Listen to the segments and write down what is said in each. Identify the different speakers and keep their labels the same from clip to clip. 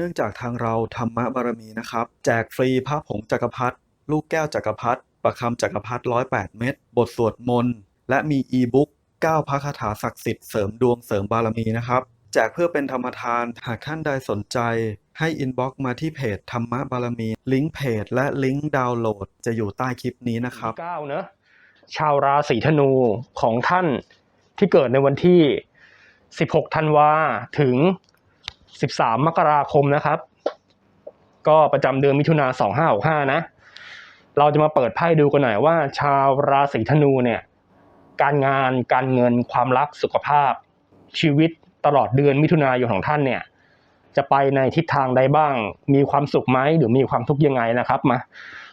Speaker 1: เนื่องจากทางเราธรรมบารมีนะครับ แจกฟรีพระผงจักรพรรดิลูกแก้วจักรพรรดิประคำจักรพรรดิ108เม็ดบทสวดมนต์ และมีอีบุ๊ก9พระคาถาศักดิ์สิทธิ์เสริมดวงเสริมบารมีนะครับแจกเพื่อเป็นธรรมทานหากท่านใดสนใจให้อินบ็อกซ์มาที่เพจธรรมบารมี ลิงก์เพจและลิงก์ดาวน์โหลดจะอยู่ใต้คลิปนี้นะครับ
Speaker 2: เก้าเนอะชาวราศีธนูของท่านที่เกิดในวันที่ 16 ธันวาถึง 13 มกราคมนะครับ ก็ประจำเดือนมิถุนา2565 นะ เราจะมาเปิดไพ่ดูกันหน่อยว่า ชาวราศีธนูเนี่ย การงานการเงินความรักสุขภาพ ชีวิตตลอดเดือนมิถุนายนของท่านเนี่ย จะไปในทิศทางใดบ้าง มีความสุขไหมหรือมีความทุกข์ยังไงนะครับมา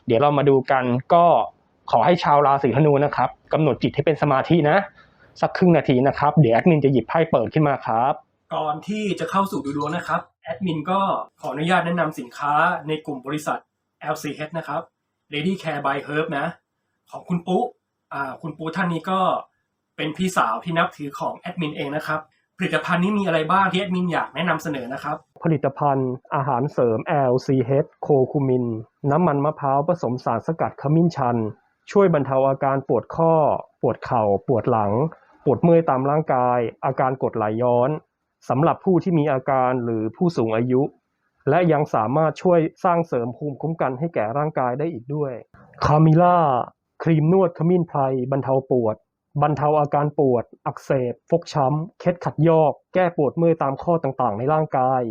Speaker 2: เดี๋ยวเรามาดูกันก็ขอให้ชาวราศีธนูนะครับกำหนดจิตให้เป็นสมาธินะ สักครึ่งนาทีนะครับ เดี๋ยวแอดมินจะหยิบไพ่เปิดขึ้นมาครับ
Speaker 3: ก่อนที่จะเข้าสู่ดูดวงนะครับแอดมินก็ขออนุญาตแนะนำสินค้าในกลุ่มบริษัท LCH นะครับ Lady Care by Herb นะ ของคุณปุ๊อ่าคุณปุ๊ท่านนี้ก็เป็นพี่สาวที่นับถือของแอดมินเองนะครับ ผลิตภัณฑ์นี้มีอะไรบ้างที่แอดมินอยากแนะนำเสนอนะครับ
Speaker 2: ผลิตภัณฑ์อาหารเสริม LCH โคคูมิน น้ำมันมะพร้าวผสมสารสกัดขมิ้นชัน ช่วยบรรเทาอาการปวดข้อ ปวดเข่า ปวดหลัง ปวดเมื่อยตามร่างกาย อาการกดไหลย้อน สำหรับผู้ที่มีอาการหรือผู้สูงอายุ และยังสามารถช่วยสร้างเสริมภูมิคุ้มกันให้แก่ร่างกายได้อีกด้วยคามิล่าครีมนวดขมิ้นไพรบรรเทาปวด บรรเทาอาการปวด อักเสบ ฟกช้ำ เคล็ดขัดยอก แก้ปวดเมื่อยตามข้อต่างๆ ในร่างกาย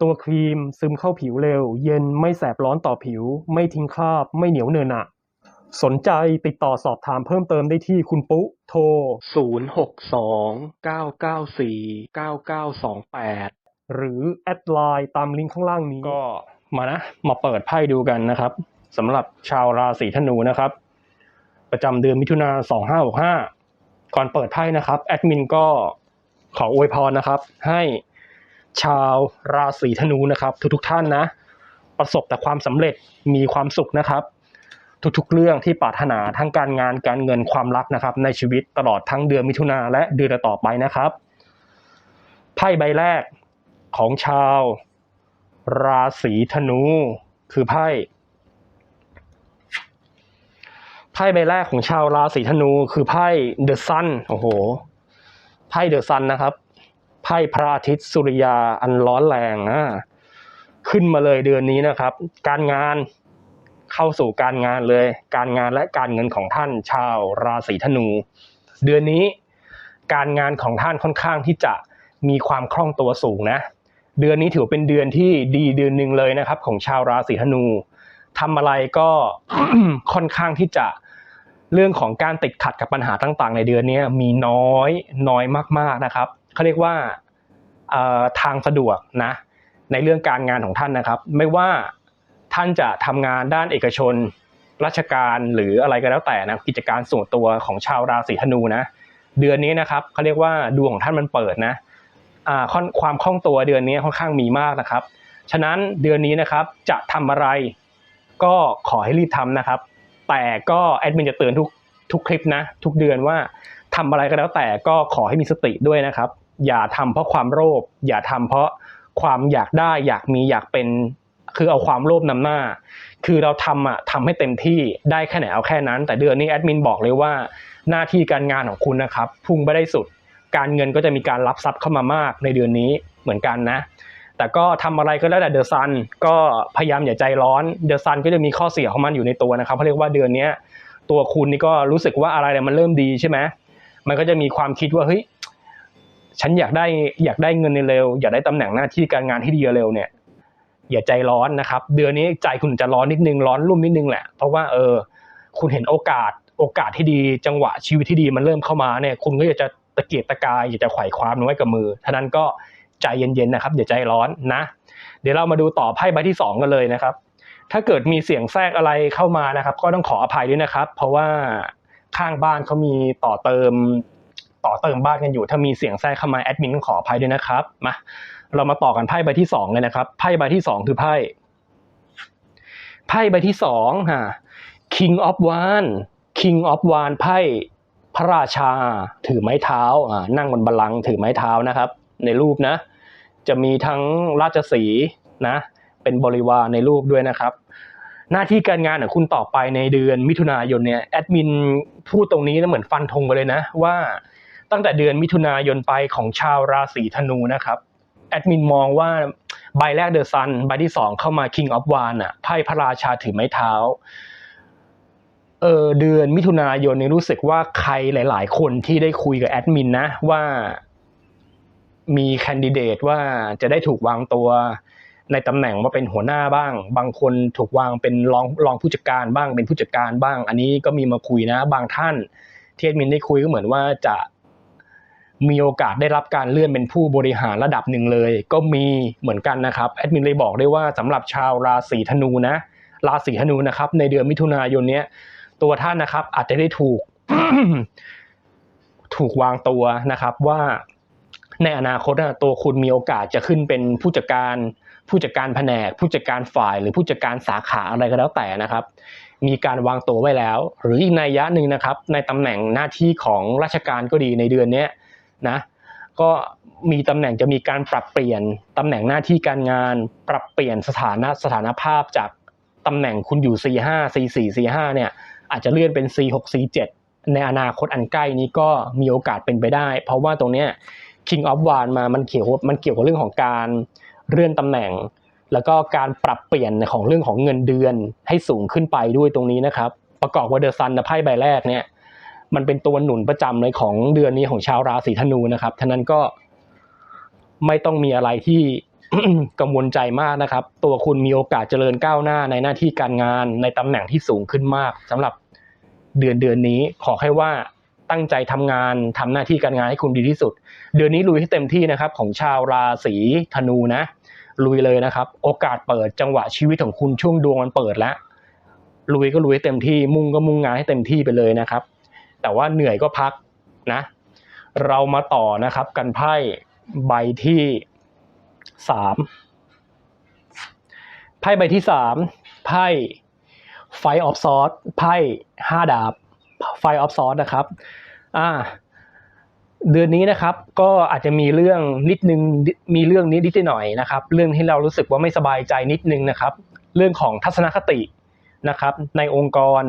Speaker 2: ตัวครีมซึมเข้าผิวเร็ว เย็นไม่แสบร้อนต่อผิว ไม่ทิ้งคราบ ไม่เหนียวเนอะหนะ สนใจติดต่อสอบถามเพิ่มเติมได้ที่คุณปุ๊โทร 062-994-9928 หรือแอดไลน์ตามลิงก์ข้างล่างนี้ ก็มานะ มาเปิดไพ่ดูกันนะครับสำหรับชาวราศีธนูนะครับ ประจำเดือนมิถุนา2565 ก่อนเปิดไพ่นะครับ แอดมินก็ขออวยพรนะครับ ให้ชาวราศีธนูนะครับ ทุกๆท่านนะ ประสบแต่ความสำเร็จมีความสุขนะครับ ทุกๆ เรื่องที่ปรารถนาทั้งการงานการเงินความรักนะครับ ในชีวิตตลอดทั้งเดือนมิถุนาและเดือนต่อไปนะครับไพ่ใบแรกของชาว ราศีธนูคือไพ่ไพ่ใบแรกของชาวราศีธนูคือไพ่เดอะซันโอ้โหไพ่เดอะซันนะครับไพ่พระอาทิตย์สุริยาอันร้อนแรงอะขึ้นมาเลยเดือนนี้นะครับ การงาน เข้าสู่การงานเลย การงานและการเงินของท่านชาวราศีธนู เดือนนี้การงานของท่านค่อนข้างที่จะมีความคล่องตัวสูงนะ เดือนนี้ถือเป็นเดือนที่ดีเดือนหนึ่งเลยนะครับ ของชาวราศีธนูทำอะไรก็ค่อนข้างที่จะเรื่องของการติดขัดกับปัญหาต่าง ๆ ในเดือนนี้มีน้อยน้อยมากๆนะครับเขาเรียกว่าทางสะดวกนะในเรื่องการงานของท่านนะครับ ไม่ว่า ท่านจะทำงานด้านเอกชน ราชการหรืออะไรก็แล้วแต่นะกิจการส่วนตัวของชาวราศีธนูนะ เดือนนี้นะครับเขาเรียกว่าดวงของท่านมันเปิดนะอ่าความคล่องตัวเดือนนี้ค่อนข้างมีมากนะครับ ฉะนั้นเดือนนี้นะครับจะทำอะไร ก็ขอให้รีบทำนะครับ แต่ก็แอดมินจะเตือนทุกทุกคลิปนะทุกเดือนว่าทำอะไรก็แล้วแต่ก็ขอให้มีสติด้วยนะครับ อย่าทำเพราะความโลภอย่าทำเพราะความอยากได้อยากมีอยากเป็น คือเอาความโลภนำหน้า คือเราทำอะทำให้เต็มที่ได้แค่ไหนเอาแค่นั้น แต่เดือนนี้แอดมินบอกเลยว่าหน้าที่การงานของคุณนะครับพุ่งไปได้สุด การเงินก็จะมีการรับทรัพย์เข้ามามากในเดือนนี้เหมือนกันนะ แต่ก็ทำอะไรก็แล้วแต่เดอะซันก็พยายามอย่าใจร้อนเดอะซันก็จะมีข้อเสียของมันอยู่ในตัวนะครับเขาเรียกว่าเดือนนี้ตัวคุณนี่ก็รู้สึกว่าอะไรเนี่ยมันเริ่มดีใช่ไหมมันก็จะมีความคิดว่าเฮ้ยฉันอยากได้อยากได้เงินในเร็วอยากได้ตำแหน่งหน้าที่การงานที่ดีเร็วเนี่ย อย่าใจร้อนนะครับ เดือนนี้ใจคุณจะร้อนนิดนึงร้อนรุ่มนิดนึงแหละ เพราะว่าเออคุณเห็นโอกาสโอกาสที่ดีจังหวะชีวิตที่ดีมันเริ่มเข้ามาเนี่ยคุณก็อยากจะตะเกียกตะกายอยากจะไขว่คว้ามันไว้กับมือท่านั้นก็ใจเย็นๆนะครับอย่าใจร้อนนะ เดี๋ยวเรามาดูต่อไพ่ใบที่สองกันเลยนะครับ ถ้าเกิดมีเสียงแทรกอะไรเข้ามานะครับ ก็ต้องขออภัยด้วยนะครับ เพราะว่าข้างบ้านเขามีต่อเติมต่อเติมบ้านกันอยู่ ถ้ามีเสียงแทรกเข้ามาแอดมินต้องขออภัยด้วยนะครับมา เรามาต่อกันไพ่ใบที่สองเลยนะครับไพ่ใบที่สองคือไพ่ไพ่ใบที่สองฮะ King of One King of One ไพ่พระราชาถือไม้เท้าอ่านั่งบนบัลลังก์ถือไม้เท้านะครับ ในรูปนะ จะมีทั้งราชสีนะ เป็นบริวารในรูปด้วยนะครับ หน้าที่การงานของคุณต่อไปในเดือนมิถุนายนเนี่ยแอดมินพูดตรงนี้แล้วเหมือนฟันธงไปเลยนะว่าตั้งแต่เดือนมิถุนายนไปของชาวราศีธนูนะครับ อดมินมองว่าใบแรกเดอะซันใบที่สองเข้ามา King of w a n อะไพ่พระราชาถือไม้เท้าเออเดือนมิถุนายนนี้รู้สึกว่าใครหลาย ๆ คนที่ได้คุยกับแอดมินนะว่ามีแคนดิเดตว่าจะได้ถูกวางตัวในตำแหน่งว่าเป็นหัวหน้าบ้าง บางคนถูกวางเป็นรองรองผู้จัดการบ้างเป็นผู้จัดการบ้าง อันนี้ก็มีมาคุยนะ บางท่านที่แอดมินได้คุยก็เหมือนว่าจะ มีโอกาสได้รับการเลื่อนเป็นผู้บริหารระดับหนึ่งเลย ก็มีเหมือนกันนะครับแอดมินเลยบอกได้ว่าสำหรับชาวราศีธนูนะ ราศีธนูนะครับ ในเดือนมิถุนายนเนี้ยตัวท่านนะครับ อาจจะได้ถูก ถูกวางตัวนะครับว่าในอนาคตอะตัวคุณมีโอกาสจะขึ้นเป็นผู้จัดการผู้จัดการแผนก ผู้จัดการฝ่ายหรือผู้จัดการสาขาอะไรก็แล้วแต่นะครับ มีการวางตัวไว้แล้ว หรืออีกนัยยะหนึ่งนะครับ ในตำแหน่งหน้าที่ของราชการก็ดีในเดือนเนี้ย นะก็มีตำแหน่งจะมีการปรับเปลี่ยนตำแหน่งหน้าที่การงาน ปรับเปลี่ยนสถานะสถานภาพจากตำแหน่งคุณอยู่ C5 C4 C5 เนี่ยอาจจะเลื่อนเป็น C6 C7 ในอนาคตอันใกล้นี้ก็มีโอกาสเป็นไปได้ เพราะว่าตรงเนี้ย King of w a n มามันเกี่ยวมันเกี่ยวกับเรื่องของการเลื่อนตำแหน่ง แล้วก็การปรับเปลี่ยนของเรื่องของเงินเดือนให้สูงขึ้นไปด้วยตรงนี้นะครับ ประกอบกับเดอะซันนะไพ่ใบแรกเนี่ย มันเป็นตัวหนุนประจำเลยของเดือนนี้ของชาวราศีธนูนะครับท่านั้นก็ไม่ต้องมีอะไรที่กังวลใจมากนะครับ ตัวคุณมีโอกาสเจริญก้าวหน้าในหน้าที่การงานในตำแหน่งที่สูงขึ้นมากสำหรับเดือนเดือนนี้ขอแค่ว่าตั้งใจทำงานทำหน้าที่การงานให้คุณดีที่สุด เดือนนี้ลุยให้เต็มที่นะครับ ของชาวราศีธนูนะ ลุยเลยนะครับ โอกาสเปิดจังหวะชีวิตของคุณช่วงดวงมันเปิดแล้วลุยก็ลุยเต็มที่มุ่งก็มุ่งงานให้เต็มที่ไปเลยนะครับ แต่ว่าเหนื่อยก็พักนะ เรามาต่อนะครับกันไพ่ใบที่สามไพ่ใบที่สามไพ่ไฟออฟซอสไพ่ห้าดาบไฟออฟซอสนะครับอ่าเดือนนี้นะครับก็อาจจะมีเรื่องนิดนึงมีเรื่องนิดนิดหน่อยนะครับ เรื่องที่เรารู้สึกว่าไม่สบายใจนิดนึงนะครับ เรื่องของทัศนคตินะครับ ในองค์กร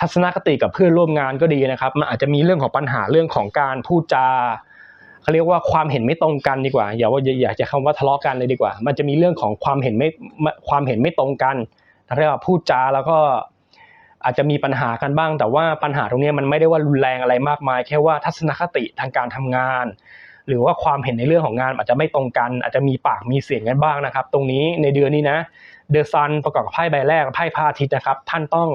Speaker 2: ทัศนคติกับเพื่อนร่วมงานก็ดีนะครับ มันอาจจะมีเรื่องของปัญหาเรื่องของการพูดจาเขาเรียกว่าความเห็นไม่ตรงกันดีกว่า อย่าว่าอย่าจะคำว่าทะเลาะกันเลยดีกว่า มันจะมีเรื่องของความเห็นไม่ความเห็นไม่ตรงกันเรียกว่าพูดจาแล้วก็อาจจะมีปัญหากันบ้าง แต่ว่าปัญหาตรงนี้มันไม่ได้ว่ารุนแรงอะไรมากมาย แค่ว่าทัศนคติทางการทำงาน หรือว่าความเห็นในเรื่องของงานอาจจะไม่ตรงกัน อาจจะมีปากมีเสียงกันบ้างนะครับ ตรงนี้ในเดือนนี้นะเดอะซันประกอบกับไพ่ใบแรกไพ่พระอาทิตย์นะครับ ท่านต้อง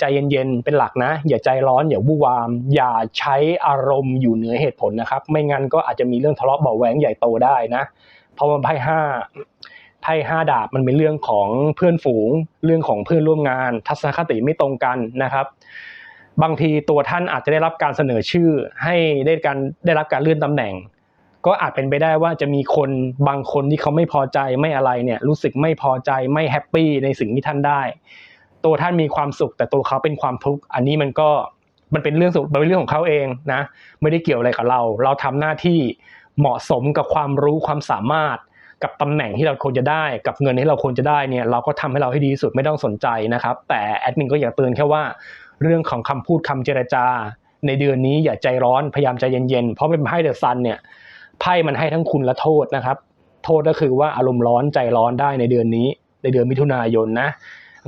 Speaker 2: ใจเย็นๆเป็นหลักนะ อย่าใจร้อนอย่าวู่วาม อย่าใช้อารมณ์อยู่เหนือเหตุผลนะครับ ไม่งั้นก็อาจจะมีเรื่องทะเลาะเบาแหวงใหญ่โตได้นะเพราะว่าไพ่ห้าไพ่ห้าดาบมันเป็นเรื่องของเพื่อนฝูง เรื่องของเพื่อนร่วมงาน ทัศนคติไม่ตรงกันนะครับ บางทีตัวท่านอาจจะได้รับการเสนอชื่อ ให้ได้การได้รับการเลื่อนตำแหน่ง ก็อาจเป็นไปได้ว่าจะมีคนบางคนที่เขาไม่พอใจไม่อะไรเนี่ยรู้สึกไม่พอใจไม่แฮปปี้ในสิ่งที่ท่านได้ ตัวท่านมีความสุข แต่ตัวเขาเป็นความทุกข์อันนี้มันก็มันเป็นเรื่องสุขมันเป็นเรื่องของเขาเองนะ ไม่ได้เกี่ยวอะไรกับเรา เราทำหน้าที่เหมาะสมกับความรู้ความสามารถ กับตำแหน่งที่เราควรจะได้ กับเงินที่เราควรจะได้เนี่ย เราก็ทำให้เราให้ดีที่สุดไม่ต้องสนใจนะครับ แต่แอดมินก็อยากเตือนแค่ว่า เรื่องของคำพูดคำเจรจา ในเดือนนี้อย่าใจร้อนพยายามใจเย็นๆเพราะเป็นไพ่เดอะซันเนี่ยไพ่มันให้ทั้งคุณและโทษนะครับ โทษก็คือว่าอารมณ์ร้อนใจร้อนได้ในเดือนนี้ ในเดือนมิถุนายนนะ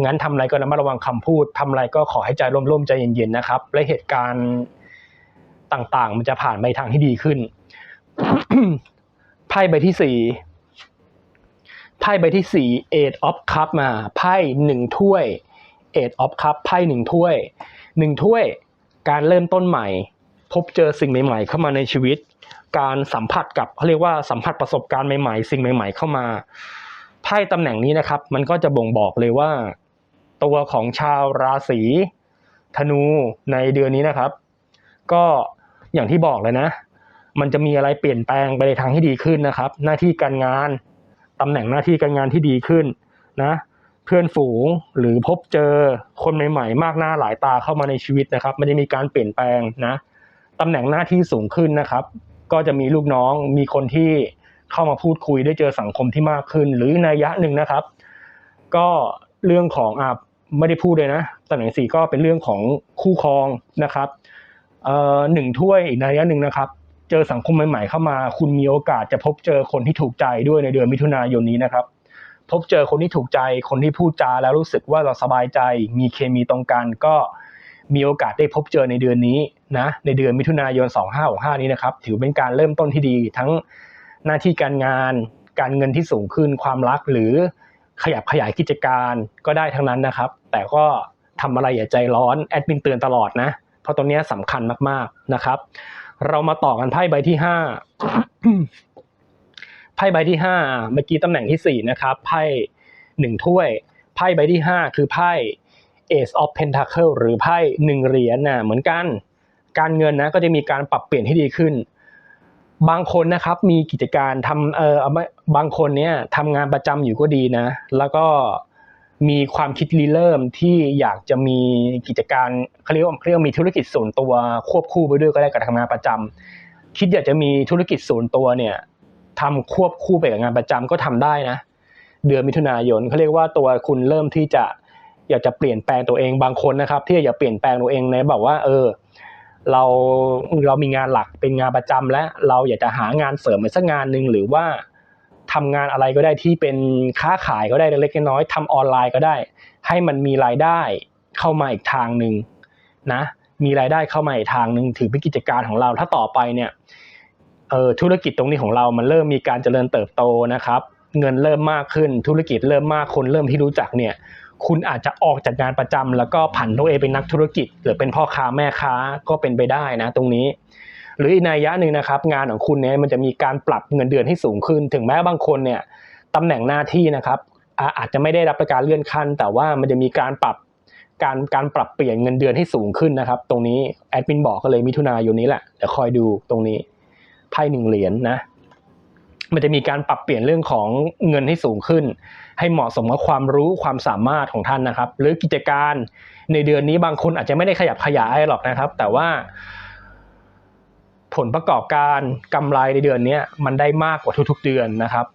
Speaker 2: งั้นทำอะไรก็ระมัดระวังคำพูดทำอะไรก็ขอให้ใจร่มๆใจเย็นๆนะครับ และเหตุการณ์ต่างๆ มันจะผ่านไปทางที่ดีขึ้น ไพ่ใบที่สี่ไพ่ใบที่สี่ eight of cup มาไพ่หนึ่งถ้วย eight of cup ไพ่หนึ่งถ้วยหนึ่งถ้วย การเริ่มต้นใหม่ พบเจอสิ่งใหม่ๆ เข้ามาในชีวิต การสัมผัสกับเขาเรียกว่าสัมผัสประสบการณ์ใหม่ๆ สิ่งใหม่ ๆ เข้ามาไพ่ตำแหน่งนี้นะครับ มันก็จะบ่งบอกเลยว่า ตัวของชาวราศีธนูในเดือนนี้นะครับ ก็อย่างที่บอกเลยนะ มันจะมีอะไรเปลี่ยนแปลงไปในทางที่ดีขึ้นนะครับ หน้าที่การงานตำแหน่งหน้าที่การงานที่ดีขึ้นนะเพื่อนฝูงหรือพบเจอคนใหม่ๆ มากหน้าหลายตาเข้ามาในชีวิตนะครับ มันจะมีการเปลี่ยนแปลงนะตำแหน่งหน้าที่สูงขึ้นนะครับ ก็จะมีลูกน้องมีคนที่เข้ามาพูดคุยได้เจอสังคมที่มากขึ้น หรือในยะหนึ่งนะครับ ก็เรื่องของอ่า ไม่ได้พูดเลยนะตำแหน่งสี่ก็เป็นเรื่องของคู่ครองนะครับหนึ่งถ้วยอีกนัยยะหนึ่งนะครับ เจอสังคมใหม่ๆเข้ามา คุณมีโอกาสจะพบเจอคนที่ถูกใจด้วยในเดือนมิถุนายนนี้นะครับ พบเจอคนที่ถูกใจคนที่พูดจาแล้วรู้สึกว่าเราสบายใจ มีเคมีตรงกันก็มีโอกาสได้พบเจอในเดือนนี้นะในเดือนมิถุนายน 2565 นี้นะครับ ถือเป็นการเริ่มต้นที่ดีทั้งหน้าที่การงาน การเงินที่สูงขึ้นความรักหรือ ขยับขยายกิจการก็ได้ทั้งนั้นนะครับ แต่ก็ทำอะไรอย่าใจร้อนแอดมินเตือนตลอดนะเพราะตรงนี้สำคัญมากๆนะครับ เรามาต่อกันไพ่ใบที่ห้าไพ่ใบที่ห้าเมื่อกี้ตำแหน่งที่สี่นะครับไพ่หนึ่งถ้วยไพ่ใบที่ห้าคือไพ่ Ace of Pentacle หรือไพ่หนึ่งเหรียญนะเหมือนกัน การเงินนะก็จะมีการปรับเปลี่ยนที่ดีขึ้น บางคนนะครับมีกิจการทำเอออาไม่บางคนเนี่ยทำงานประจำอยู่ก็ดีนะ แล้วก็มีความคิดริเริ่มที่อยากจะมีกิจการเขาเรียกว่าเขาเรียกว่ามีธุรกิจส่วนตัวควบคู่ไปด้วยก็ได้กับทำงานประจำคิดอยากจะมีธุรกิจส่วนตัวเนี่ยทำควบคู่ไปกับงานประจำก็ทำได้นะ เดือนมิถุนายนเขาเรียกว่าตัวคุณเริ่มที่จะอยากจะเปลี่ยนแปลงตัวเองบางคนนะครับ ที่อยากเปลี่ยนแปลงตัวเองในแบบว่าเออ เราเรามีงานหลักเป็นงานประจำและเราอยากจะหางานเสริมอีกสักงานหนึ่งหรือว่าทำงานอะไรก็ได้ที่เป็นค้าขายก็ได้เล็กๆน้อยๆทำออนไลน์ก็ได้ ให้มันมีรายได้เข้ามาอีกทางหนึ่งนะมีรายได้เข้ามาอีกทางหนึ่งถือเป็นกิจการของเราถ้าต่อไปเนี่ยเออธุรกิจตรงนี้ของเรามันเริ่มมีการเจริญเติบโตนะครับ เงินเริ่มมากขึ้นธุรกิจเริ่มมากคนเริ่มที่รู้จักเนี่ย คุณอาจจะออกจากงานประจำแล้วก็ผันตัวเองเป็นนักธุรกิจ หรือเป็นพ่อค้าแม่ค้าก็เป็นไปได้นะ ตรงนี้ หรืออีกนัยยะหนึ่งนะครับ งานของคุณเนี่ยมันจะมีการปรับเงินเดือนให้สูงขึ้น ถึงแม้บางคนเนี่ยตำแหน่งหน้าที่นะครับอาจจะไม่ได้รับการเลื่อนขั้น แต่ว่ามันจะมีการปรับการการปรับเปลี่ยนเงินเดือนให้สูงขึ้นนะครับ ตรงนี้แอดมินบอกก็เลยมิถุนายนนี้แหละเดี๋ยวคอยดูตรงนี้ไพ่หนึ่งเหรียญนะ มันจะมีการปรับเปลี่ยนเรื่องของเงินให้สูงขึ้น ให้เหมาะสมกับความรู้ความสามารถของท่านนะครับ หรือกิจการในเดือนนี้บางคนอาจจะไม่ได้ขยับขยายหรอกนะครับ แต่ว่า ผลประกอบการกำไรในเดือนนี้มันได้มากกว่าทุก ๆ เดือนนะครับ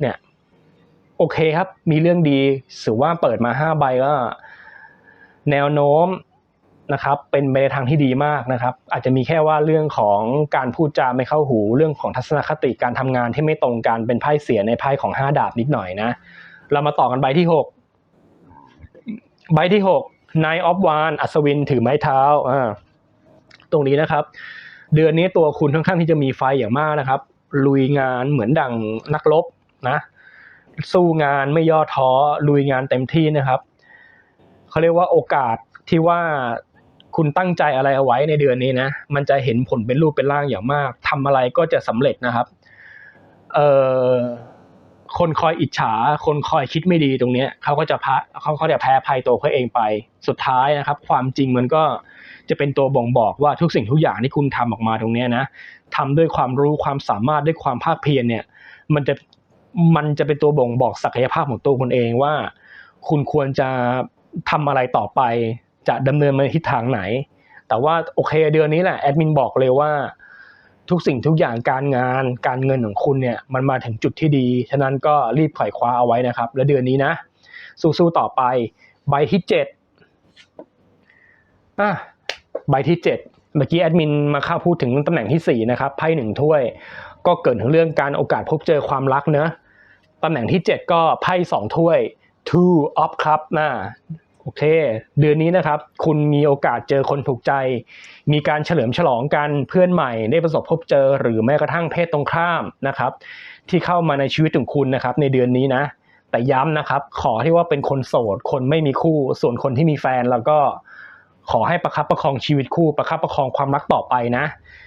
Speaker 2: เนี่ยโอเคครับ มีเรื่องดีถือว่าเปิดมาห้าใบก็แนวโน้ม นะครับเป็นไปในทางที่ดีมากนะครับ อาจจะมีแค่ว่าเรื่องของการพูดจาไม่เข้าหูเรื่องของทัศนคติการทำงานที่ไม่ตรงกันเป็นไพ่เสียในไพ่ของห้าดาบนิดหน่อยนะ เรามาต่อกันใบที่หกใบที่หก Nine of Wands อัศวินถือไม้เท้าอ่าตรงนี้นะครับ เดือนนี้ตัวคุณค่อนข้างที่จะมีไฟอย่างมากนะครับ ลุยงานเหมือนดังนักรบนะสู้งานไม่ย่อท้อลุยงานเต็มที่นะครับเขาเรียกว่าโอกาสที่ว่า คุณตั้งใจอะไรเอาไว้ในเดือนนี้นะ มันจะเห็นผลเป็นรูปเป็นร่างอย่างมากทำอะไรก็จะสำเร็จนะครับเอ่อคนคอยอิจฉา คนคอยคิดไม่ดีตรงเนี้ยเขาก็จะพะเขาเขาจะแพ้ภัยตัวเขาเองไป สุดท้ายนะครับ ความจริงมันก็จะเป็นตัวบ่งบอกว่าทุกสิ่งทุกอย่างที่คุณทำออกมาตรงเนี้ยนะทำด้วยความรู้ความสามารถด้วยความภาคเพียรเนี่ย มันจะมันจะเป็นตัวบ่งบอกศักยภาพของตัวคุณเองว่า คุณควรจะทำอะไรต่อไป จะดำเนินไปทิศทางไหน แต่ว่าโอเคเดือนนี้แหละแอดมินบอกเลยว่า ทุกสิ่งทุกอย่างการงานการเงินของคุณเนี่ยมันมาถึงจุดที่ดี ฉะนั้นก็รีบไขว่คว้าเอาไว้นะครับ และเดือนนี้นะ สู้ๆต่อไป ใบที่เจ็ดอะใบที่เจ็ดเมื่อกี้แอดมินมาเข้าพูดถึงตำแหน่งที่สี่นะครับไพ่หนึ่งถ้วย ก็เกิดถึงเรื่องการโอกาสพบเจอความรักเนอะตำแหน่งที่เจ็ดก็ไพ่สองถ้วย two of cup นะ โอเค เดือนนี้นะครับ คุณมีโอกาสเจอคนถูกใจ มีการเฉลิมฉลองกันเพื่อนใหม่ได้ประสบพบเจอ หรือแม้กระทั่งเพศตรงข้ามนะครับ ที่เข้ามาในชีวิตของคุณนะครับ ในเดือนนี้นะ แต่ย้ำนะครับ ขอที่ว่าเป็นคนโสด คนไม่มีคู่ ส่วนคนที่มีแฟนแล้วก็ขอให้ประคับประคองชีวิตคู่ประคับประคองความรักต่อไปนะ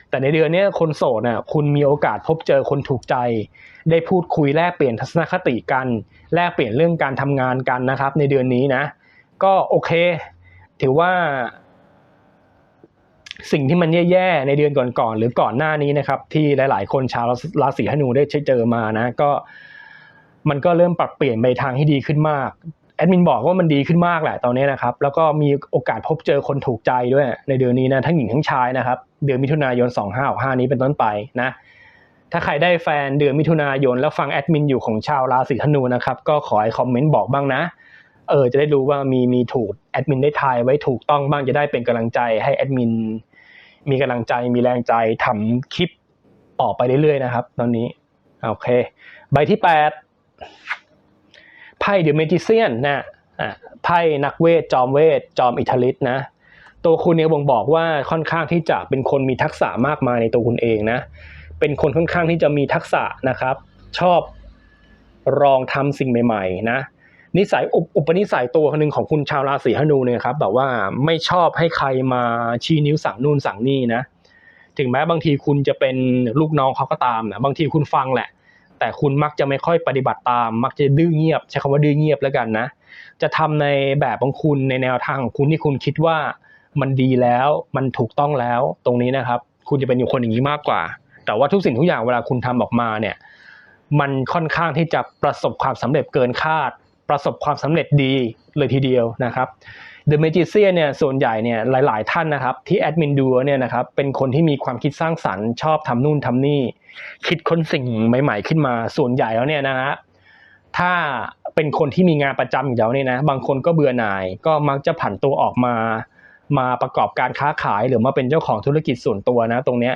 Speaker 2: แต่ในเดือนนี้คนโสดน่ะคุณมีโอกาสพบเจอคนถูกใจ ได้พูดคุยแลกเปลี่ยนทัศนคติกัน แลกเปลี่ยนเรื่องการทำงานกันนะครับ ในเดือนนี้นะ ก็โอเค ถือว่าสิ่งที่มันแย่ๆ ในเดือนก่อนๆ หรือก่อนหน้านี้นะครับ ที่หลายๆ คนชาวราศีธนูได้เจอมานะ ก็มันก็เริ่มปรับเปลี่ยนไปทางที่ดีขึ้นมากแอดมินบอกว่ามันดีขึ้นมากแหละตอนนี้นะครับ แล้วก็มีโอกาสพบเจอคนถูกใจด้วย ในเดือนนี้นะทั้งหญิงทั้งชายนะครับ เดือนมิถุนายน 2565 นี้เป็นต้นไปนะ ถ้าใครได้แฟนเดือนมิถุนายนแล้วฟังแอดมินอยู่ของชาวราศีธนูนะครับ ก็ขอให้คอมเมนต์บอกบ้างนะ เออจะได้รู้ว่ามีมีถูกแอดมินได้ทายไว้ถูกต้องบ้างจะได้เป็นกำลังใจให้แอดมินมีกำลังใจมีแรงใจทำคลิปต่อไปเรื่อยๆนะครับ ตอนนี้โอเค ใบที่แปดไพ่เดอะเมจิเซียนนะอะไพ่นักเวทจอมเวทจอมอิทาลิสนะตัวคุณเนี่ยบ่งบอกว่าค่อนข้างที่จะเป็นคนมีทักษะมากมายในตัวคุณเองนะ เป็นคนค่อนข้างที่จะมีทักษะนะครับ ชอบลองทำสิ่งใหม่ ๆ นะ นิสัยอุปอุปนิสัยตัวหนึ่งของคุณชาวราศีธนูเนี่ยครับแบบว่าไม่ชอบให้ใครมาชี้นิ้วสั่งนู่นสั่งนี่นะ ถึงแม้บางทีคุณจะเป็นลูกน้องเขาก็ตามนะบางทีคุณฟังแหละ แต่คุณมักจะไม่ค่อยปฏิบัติตาม มักจะดื้อเงียบ ใช้คำว่าดื้อเงียบแล้วกันนะ จะทำในแบบของคุณในแนวทางของคุณที่คุณคิดว่ามันดีแล้วมันถูกต้องแล้วตรงนี้นะครับ คุณจะเป็นอยู่คนอย่างนี้มากกว่า แต่ว่าทุกสิ่งทุกอย่างเวลาคุณทำออกมาเนี่ยมันค่อนข้างที่จะประสบความสำเร็จเกินคาด ประสบความสำเร็จดีเลยทีเดียวนะครับ The Magician เนี่ยส่วนใหญ่เนี่ยหลาย ๆ ท่านนะครับที่แอดมินดูเนี่ยนะครับเป็นคนที่มีความคิดสร้างสรรค์ชอบทำนู่นทำนี่ คิดค้นสิ่งใหม่ ๆ ขึ้นมาส่วนใหญ่แล้วเนี่ยนะฮะถ้าเป็นคนที่มีงานประจำอยู่แล้วเนี่ยนะบางคนก็เบื่อหน่ายก็มักจะผันตัวออกมา มาประกอบการค้าขายหรือมาเป็นเจ้าของธุรกิจส่วนตัวนะตรงเนี้ย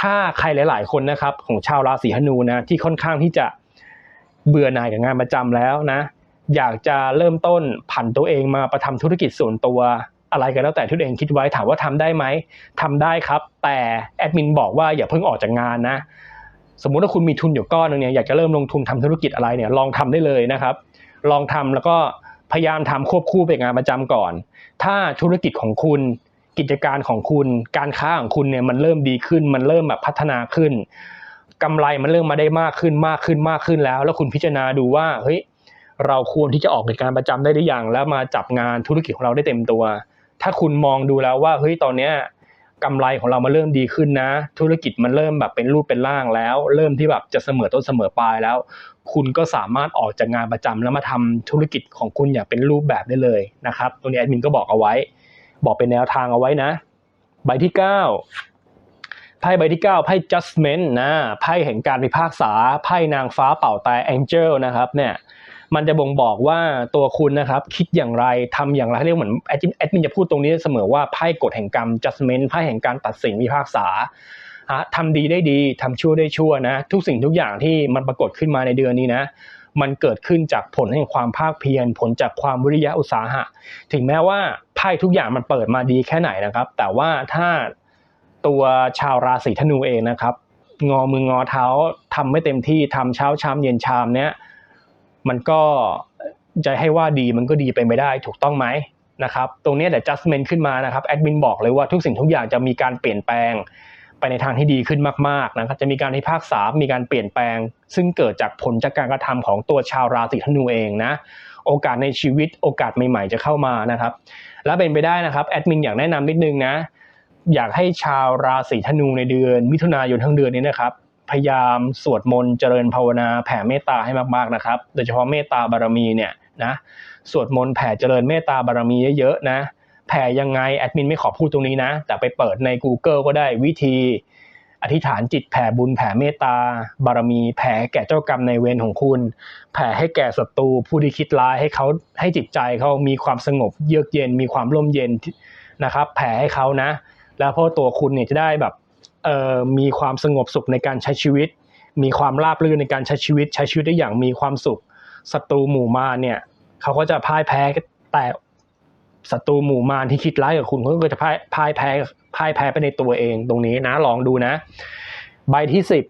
Speaker 2: ถ้าใครหลาย ๆ คนนะครับของชาวราศีธนูนะที่ค่อนข้างที่จะเบื่อหน่ายกับงานประจำแล้วนะ อยากจะเริ่มต้นผันตัวเองมาประทำธุรกิจส่วนตัวอะไรก็แล้วแต่ที่ตัวเองคิดไว้ถามว่าทำได้ไหมทำได้ครับ แต่แอดมินบอกว่าอย่าเพิ่งออกจากงานนะ สมมุติว่าคุณมีทุนอยู่ก้อนหนึงเนี่ยอยากจะเริ่มลงทุนทำธุรกิจอะไรเนี่ยลองทำได้เลยนะครับ ลองทำแล้วก็พยายามทำควบคู่ไปงานประจำก่อน ถ้าธุรกิจของคุณกิจการของคุณการค้าของคุณเนี่ยมันเริ่มดีขึ้น มันเริ่มแบบพัฒนาขึ้นกำไรมันเริ่มมาได้มากขึ้นมากขึ้นมากขึ้นแล้ว แล้วคุณพิจารณาดูว่าเฮ้ย เราควรที่จะออกกิจการประจำได้หรือยังแล้วมาจับงานธุรกิจของเราได้เต็มตัว ถ้าคุณมองดูแล้วว่าเฮ้ยตอนเนี้ยกำไรของเรามาเริ่มดีขึ้นนะ ธุรกิจมันเริ่มแบบเป็นรูปเป็นร่างแล้ว เริ่มที่แบบจะเสมอต้นเสมอปลายแล้ว คุณก็สามารถออกจากงานประจำแล้วมาทำธุรกิจของคุณอย่างเป็นรูปแบบได้เลยนะครับตรงนี้แอดมินก็บอกเอาไว้ บอกเป็นแนวทางเอาไว้นะ ใบที่ 9 ไพ่ใบที่ 9 ไพ่ judgment นะไพ่แห่งการพิพากษาไพ่นางฟ้าเป่าแต่ angel นะครับเนี่ย มันจะบ่งบอกว่าตัวคุณนะครับ คิดอย่างไรทำอย่างไรเรียกเหมือนแอดมินแอดมินจะพูดตรงนี้เสมอว่าไพ่กฎแห่งกรรม judgment ไพ่แห่งการตัดสินพิพากษาอะทำดีได้ดีทำชั่วได้ชั่วนะ ทุกสิ่งทุกอย่างที่มันปรากฏขึ้นมาในเดือนนี้นะมันเกิดขึ้นจากผลแห่งความภาคเพียรผลจากความวิริยะอุตสาหะ ถึงแม้ว่าไพ่ทุกอย่างมันเปิดมาดีแค่ไหนนะครับ แต่ว่าถ้าตัวชาวราศีธนูเองนะครับ งอมืองอเท้าทำไม่เต็มที่ทำเช้าชามเย็นชามเนี้ย มันก็จะให้ว่าดีมันก็ดีไปไม่ได้ถูกต้องไหมนะครับตรงนี้แต่ adjustment ขึ้นมานะครับแอดมินบอกเลยว่าทุกสิ่งทุกอย่างจะมีการเปลี่ยนแปลงไปในทางที่ดีขึ้นมากๆนะครับจะมีการพิพากษา มีการเปลี่ยนแปลง ซึ่งเกิดจากผลจากการกระทำของตัวชาวราศีธนูเองนะโอกาสในชีวิตโอกาสใหม่ๆ จะเข้ามานะครับ และเป็นไปได้นะครับแอดมินอยากแนะนำนิดนึงนะอยากให้ชาวราศีธนูในเดือน มิถุนายนทั้งเดือนนี้นะครับ พยายามสวดมนต์เจริญภาวนาแผ่เมตตาให้มากๆนะครับ โดยเฉพาะเมตตาบารมีเนี่ยนะสวดมนต์แผ่เจริญเมตตาบารมีเยอะๆนะแผ่ยังไงแอดมินไม่ขอพูดตรงนี้นะ แต่ไปเปิดใน Google ก็ได้วิธี อธิษฐานจิตแผ่บุญแผ่เมตตาบารมี แผ่แก่เจ้ากรรมในเวรของคุณ แผ่ให้แก่ศัตรูผู้ที่คิดร้ายให้เขาให้จิตใจเขามีความสงบเยือกเย็นมีความร่มเย็นนะครับ แผ่ให้เขานะ แล้วพราะตัวคุณเนี่ยจะได้แบบ มีความสงบสุขในการใช้ชีวิต มีความราบรื่นในการใช้ชีวิต ใช้ชีวิตได้อย่างมีความสุขศัตรูหมู่มารเนี่ยเขาก็จะพ่ายแพ้แต่ศัตรูหมู่มารที่คิดร้ายกับคุณเขาก็จะพ่ายพ่ายแพ้พ่ายแพ้ไปในตัวเองตรงนี้นะลองดูนะ ใบที่สิบ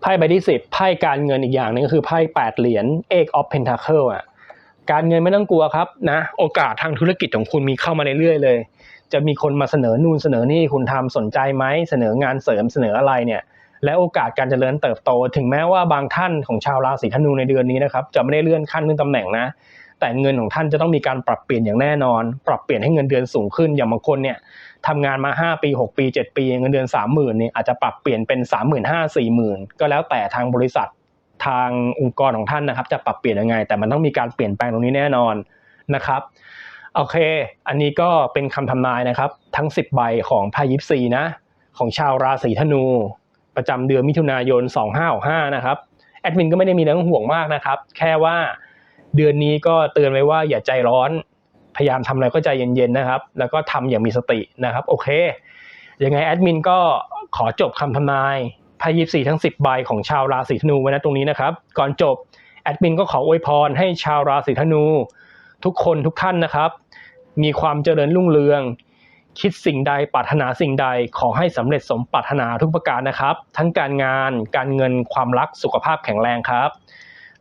Speaker 2: ไพ่ใบที่สิบไพ่การเงินอีกอย่างนึงก็คือไพ่แปดเหรียญ Eight of Pentacle อะการเงินไม่ต้องกลัวครับนะ โอกาสทางธุรกิจของคุณมีเข้ามาเรื่อยๆเลย จะมีคนมาเสนอนู่นเสนอนี่คุณทำสนใจไหมเสนองานเสริมเสนออะไรเนี่ย และโอกาสการเจริญเติบโต ถึงแม้ว่าบางท่านของชาวราศีธนูในเดือนนี้นะครับจะไม่ได้เลื่อนขั้นเลื่อนตำแหน่งนะ แต่เงินของท่านจะต้องมีการปรับเปลี่ยนอย่างแน่นอน ปรับเปลี่ยนให้เงินเดือนสูงขึ้นอย่างบางคนเนี่ยทำงานมา 5 ปี 6 ปี 7 ปี เงินเดือน 30,000เนี่ยอาจจะปรับเปลี่ยนเป็น 35,000 40,000 ก็แล้วแต่ทางบริษัททางองค์กรของท่านนะครับ จะปรับเปลี่ยนยังไง แต่มันต้องมีการเปลี่ยนแปลงตรงนี้แน่นอนนะครับ โอเค อันนี้ก็เป็นคำทำนายนะครับ ทั้ง 10 ใบของไพ่ยิปซีนะ ของชาวราศีธนู ประจำเดือนมิถุนายน 2565 นะครับ แอดมินก็ไม่ได้มีเรื่องห่วงมากนะครับ แค่ว่าเดือนนี้ก็เตือนไว้ว่าอย่าใจร้อน พยายามทำอะไรก็ใจเย็นๆนะครับ แล้วก็ทำอย่างมีสตินะครับ โอเค ยังไงแอดมินก็ขอจบคำทำนายไพ่ยิปซีทั้ง 10 ใบของชาวราศีธนูไว้นะตรงนี้นะครับ ก่อนจบแอดมินก็ขออวยพรให้ชาวราศีธนู ทุกคนทุกท่านนะครับ มีความเจริญรุ่งเรือง คิดสิ่งใดปรารถนาสิ่งใดขอให้สำเร็จสมปรารถนาทุกประการนะครับ ทั้งการงานการเงินความรักสุขภาพแข็งแรงครับ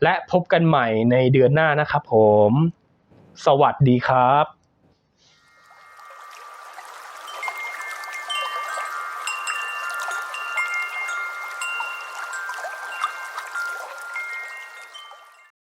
Speaker 2: และพบกันใหม่ในเดือนหน้านะครับผม สวัสดีครับ